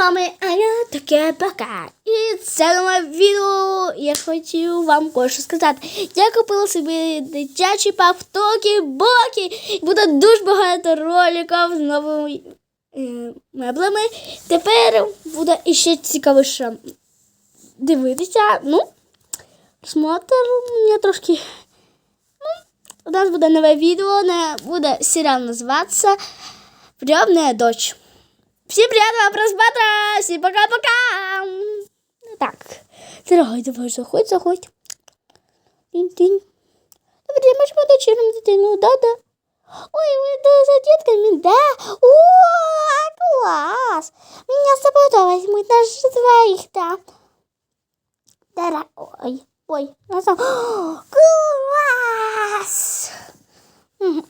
вами Аня таке пока. І це нове відео. Я хотів вам кое-що сказати. Я купила собі дитячі павтоки, боки. Буде дуже багато роликів з новими е, меблами. Тепер буде іще цікавіше дивитися. Ну, просмотр у мене трошки. Ну, у нас буде нове відео, не буде серіал називатися Прийомная дочь. Всем приятного просмотра! Всем пока-пока! Так, дорогой, давай, заходь, заходь. Тинь-тинь. Добрый день, можешь подать черным дитину? Да-да. Ой, вы да, за детками, да? О, класс! Меня с собой то возьмут, даже двоих, да. Да, ой, на самом... Класс!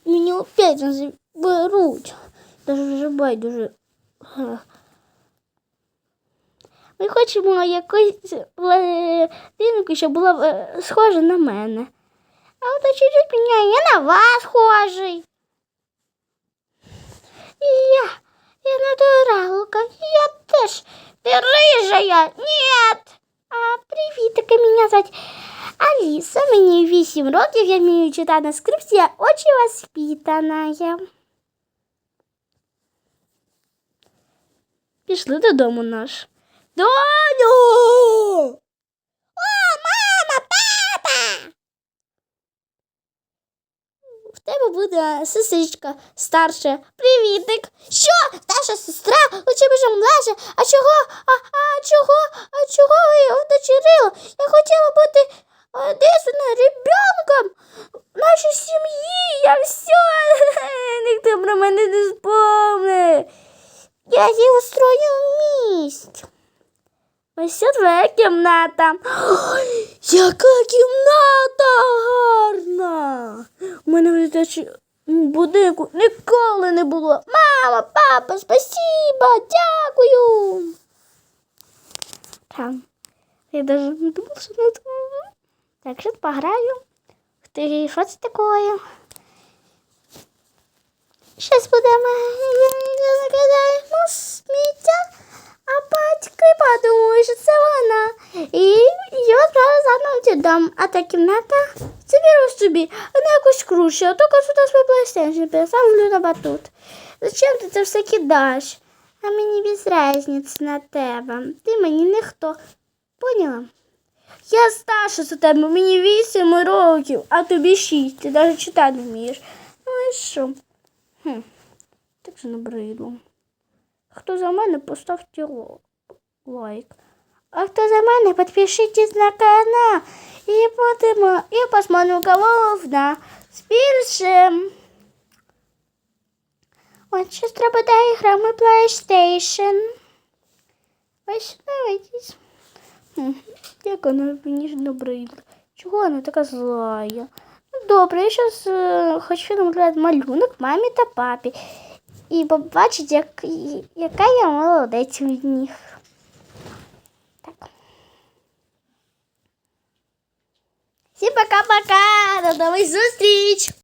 Меня опять заберут. Даже вже байдуже. Ми хочемо якусь динку, щоб була е, схожа на мене. А от чуть-чуть мене, я на вас схожий. І я, я натуралка, я теж. Ти рижая? Нет. А привіт, таке мене звати Аліса, мені 8 років, я вмію читати на скрипці, я очень воспитана. Пішли додому наш. Доню! О, мама, папа! В тебе буде сестричка старша. Привітик. Що? Старша сестра? У тебе ж младша. А чого? А, а чого? А чого ви його вдочерили? Я хотіла бути единственним ребенком в нашій сім'ї. Я все. Ніхто про мене не спомне. Я її устрою місць. Ось твоя кімната. Ой, яка кімната гарна! У мене в дитячому будинку ніколи не було. Мама, папа, спасибо, дякую. Там. Я даже не думала, що на тому. Так, що пограю. Ти що це таке? Щас будемо сміття, а батьки подумають, що це вона. І її відправили за додому. А та кімната заберу собі. Вона якось круче, а кажу, що свій PlayStation пересамлю на батут. Зачем ти це все кидаєш? А мені без різниці на тебе. Ти мені ніхто. Поняла? Я старша за тебе, мені 8 років, а тобі 6. Ти навіть читати не вмієш. Ну і що? Хм, так же набридло. Хто за мене, поставте лайк. А хто за мене, підпишитесь на канал. І будемо, і посмотрим, кого вна з першим. От щось треба доіграми PlayStation. Ось, дивитесь. Як вона мені ж набридла. Чого вона така злая? Ну, добре, я зараз е, хочу намалювати малюнок мамі та папі. І побачити, як, яка я молодець від них. Так. Всім пока-пока! До нових зустріч!